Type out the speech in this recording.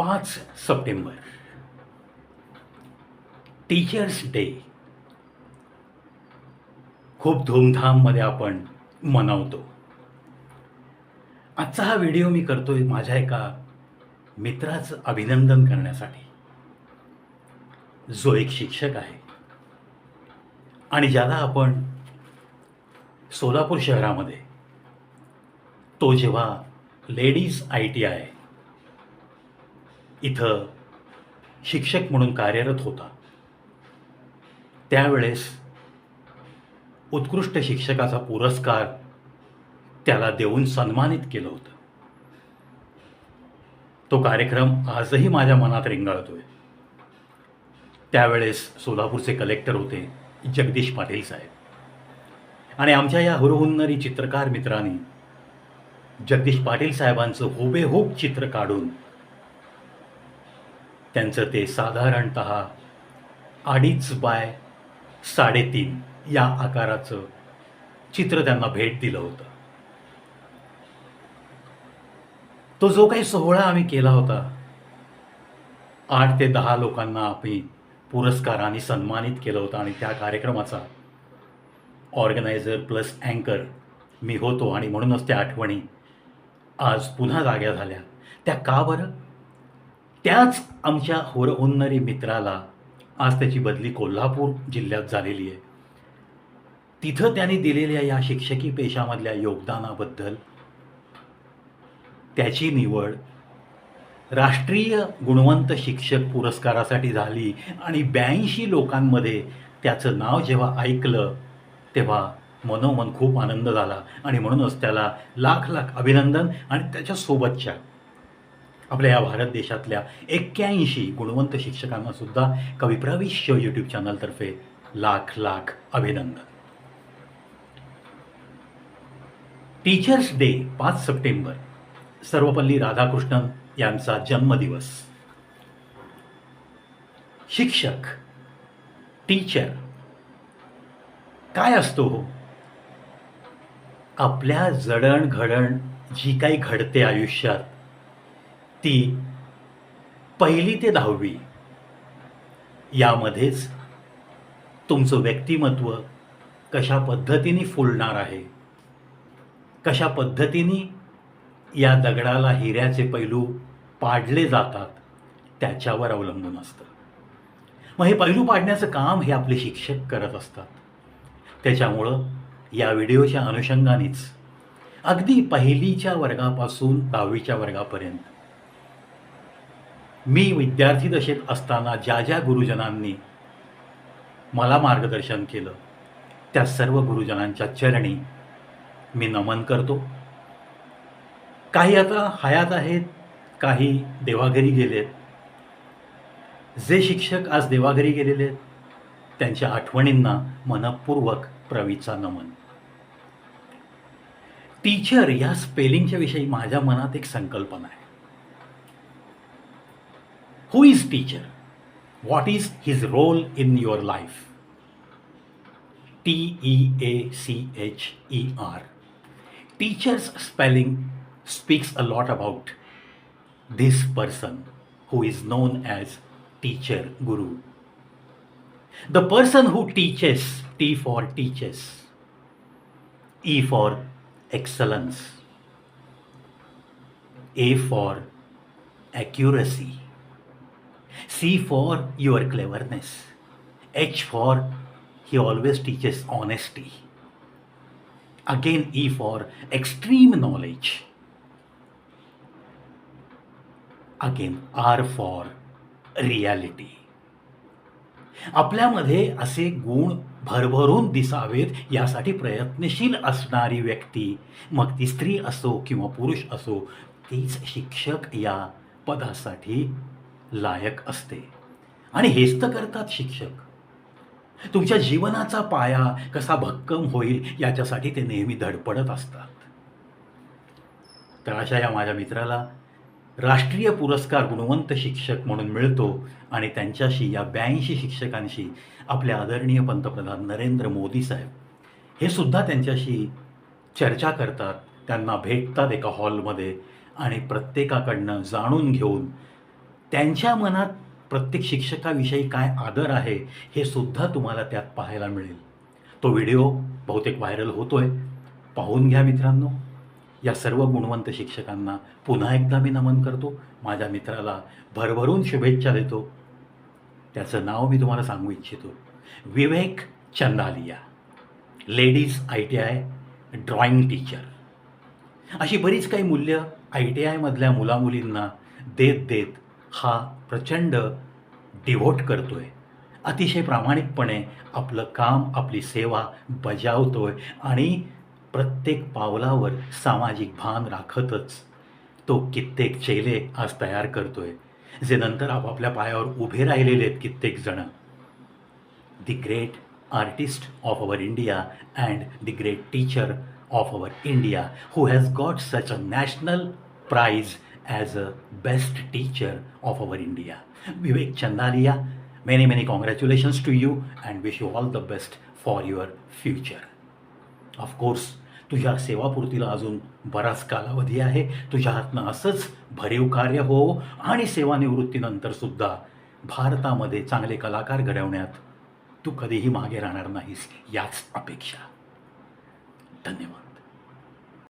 पाच September. Teachers day खूप धूमधाममध्ये आपण मनवतो. आजचा हा व्हिडिओ मी करतोय माझ्या एका मित्राचं अभिनंदन करण्यासाठी. जो एक शिक्षक आहे. आणि ज्याला आपण सोलापूर शहरामध्ये तो जेव्हा लेडीज आय टी आय इथं शिक्षक म्हणून कार्यरत होता. त्यावेळेस उत्कृष्ट शिक्षकाचा पुरस्कार त्याला देऊन सन्मानित केलं होतं. तो कार्यक्रम आजही माझ्या मनात रेंगाळतोय. त्यावेळेस सोलापूरचे कलेक्टर होते जगदीश पाटील साहेब. आणि आमच्या या हुरहुन्नरी चित्रकार मित्रांनी जगदीश पाटील साहेबांचं हुबेहूब चित्र काढून त्यांचं ते साधारणत अडीच बाय साडेतीन या आकाराचं चित्र त्यांना भेट दिलं होतं. तो जो काही सोहळा आम्ही केला होता आठ ते दहा लोकांना आम्ही पुरस्काराने सन्मानित केलं होतं आणि त्या कार्यक्रमाचा ऑर्गनायझर प्लस अँकर मी होतो आणि म्हणूनच त्या आठवणी आज पुन्हा जाग्या झाल्या. त्या का बरं? त्याच आमच्या होरहुन्नरी मित्राला आज त्याची बदली कोल्हापूर जिल्ह्यात झालेली आहे. तिथं त्यांनी दिलेल्या या शिक्षकी पेशामधल्या योगदानाबद्दल त्याची निवड राष्ट्रीय गुणवंत शिक्षक पुरस्कारासाठी झाली आणि ब्याऐंशी लोकांमध्ये त्याचं नाव जेव्हा ऐकलं तेव्हा मनोमन खूप आनंद झाला आणि म्हणूनच त्याला लाख लाख अभिनंदन आणि त्याच्यासोबतच्या आपल्या या भारत देशातल्या एक्क्याऐंशी गुणवंत शिक्षकांना सुद्धा कविप्रविश्य यूट्यूब चॅनलतर्फे लाख लाख अभिनंदन. टीचर्स डे पाच सप्टेंबर. सर्वपल्ली राधाकृष्णन यांचा जन्मदिवस. शिक्षक टीचर काय असतो हो? आपल्या जडणघडण जी काही घडते आयुष्यात ती पहिली ते दहावी. यामध्येच तुमचं व्यक्तिमत्व कशा पद्धतीने फुलणार आहे? कशा पद्धतीने या दगडाला हिऱ्याचे पैलू पाडले जातात त्याच्यावर अवलंबून असतं. मग हे पैलू पाडण्याचं काम हे आपले शिक्षक करत असतात. त्याच्यामुळं या व्हिडिओच्या अनुषंगानेच अगदी पहिलीच्या वर्गापासून दहावीच्या वर्गापर्यंत मी विद्यार्थी दशेत असताना ज्या ज्या गुरुजनांनी मला मार्गदर्शन केलं त्या सर्व गुरुजनांच्या चरणी मी नमन करतो. काही आता हयात आहेत काही देवाघरी गेलेत. जे शिक्षक आज देवाघरी गेलेले आहेत त्यांच्या आठवणींना मनपूर्वक प्रवीचा नमन. टीचर या स्पेलिंगच्या विषयी माझ्या मनात एक संकल्पना आहे. Who is teacher? What is his role in your life? T E A C H E R. Teacher's spelling speaks a lot about this person who is known as teacher guru. The person who teaches, T for teaches, E for excellence, A for accuracy, C for your cleverness, H for he always teaches honesty, again E for extreme knowledge. Again R for reality. आपल्यामध्ये असे गुण भरभरून दिसावेत यासाठी प्रयत्नशील असणारी व्यक्ती मग ती स्त्री असो किंवा पुरुष असो तीच शिक्षक या पदासाठी लायक असते. आणि हेच तर करतात शिक्षक. तुमच्या जीवनाचा पाया कसा भक्कम होईल याच्यासाठी ते नेहमी धडपडत असतात. तर अशा या माझ्या मित्राला राष्ट्रीय पुरस्कार गुणवंत शिक्षक म्हणून मिळतो आणि त्यांच्याशी या ब्याऐंशी शिक्षकांशी आपले आदरणीय पंतप्रधान नरेंद्र मोदी साहेब हे सुद्धा त्यांच्याशी चर्चा करतात. त्यांना भेटतात एका हॉलमध्ये आणि प्रत्येकाकडनं जाणून घेऊन त्यांच्या मनात प्रत्येक शिक्षकाविषयी काय आदर आहे हे सुद्धा तुम्हाला त्यात पाहायला मिळेल. तो व्हिडिओ बहुतेक व्हायरल होतोय. पाहून घ्या मित्रांनो. या सर्व गुणवंत शिक्षकांना पुन्हा एकदा मी नमन करतो. माझ्या मित्राला भरभरून शुभेच्छा देतो. त्याचं नाव मी तुम्हाला सांगू इच्छितो. Vivek Chandaliya ladies I T I drawing teacher. अशी बरीच काही मूल्य आय टी आयमधल्या मुलामुलींना देत देत हा प्रचंड डिव्होट करतो आहे अतिशय प्रामाणिकपणे आपलं काम आपली सेवा बजावतो आहे आणि प्रत्येक पावलावर सामाजिक भान राखतच. तो कित्येक चेले आज तयार करतो आहे जे नंतर आपापल्या पायावर उभे राहिलेले आहेत कित्येक जण. The great artist of our India and the great teacher of our India who has got such a national prize as a best teacher of our India. Vivek Chandalia, many, many congratulations to you and wish you all the best for your future. Of course, तुझ्या सेवापूर्तीला अजून बराच कालावधी आहे तुझ्या हातनं असंच भरीव कार्य हो आणि सेवानिवृत्तीनंतर सुद्धा भारतामध्ये चांगले कलाकार घडवण्यात तू कधीही मागे राहणार नाहीस याच अपेक्षा धन्यवाद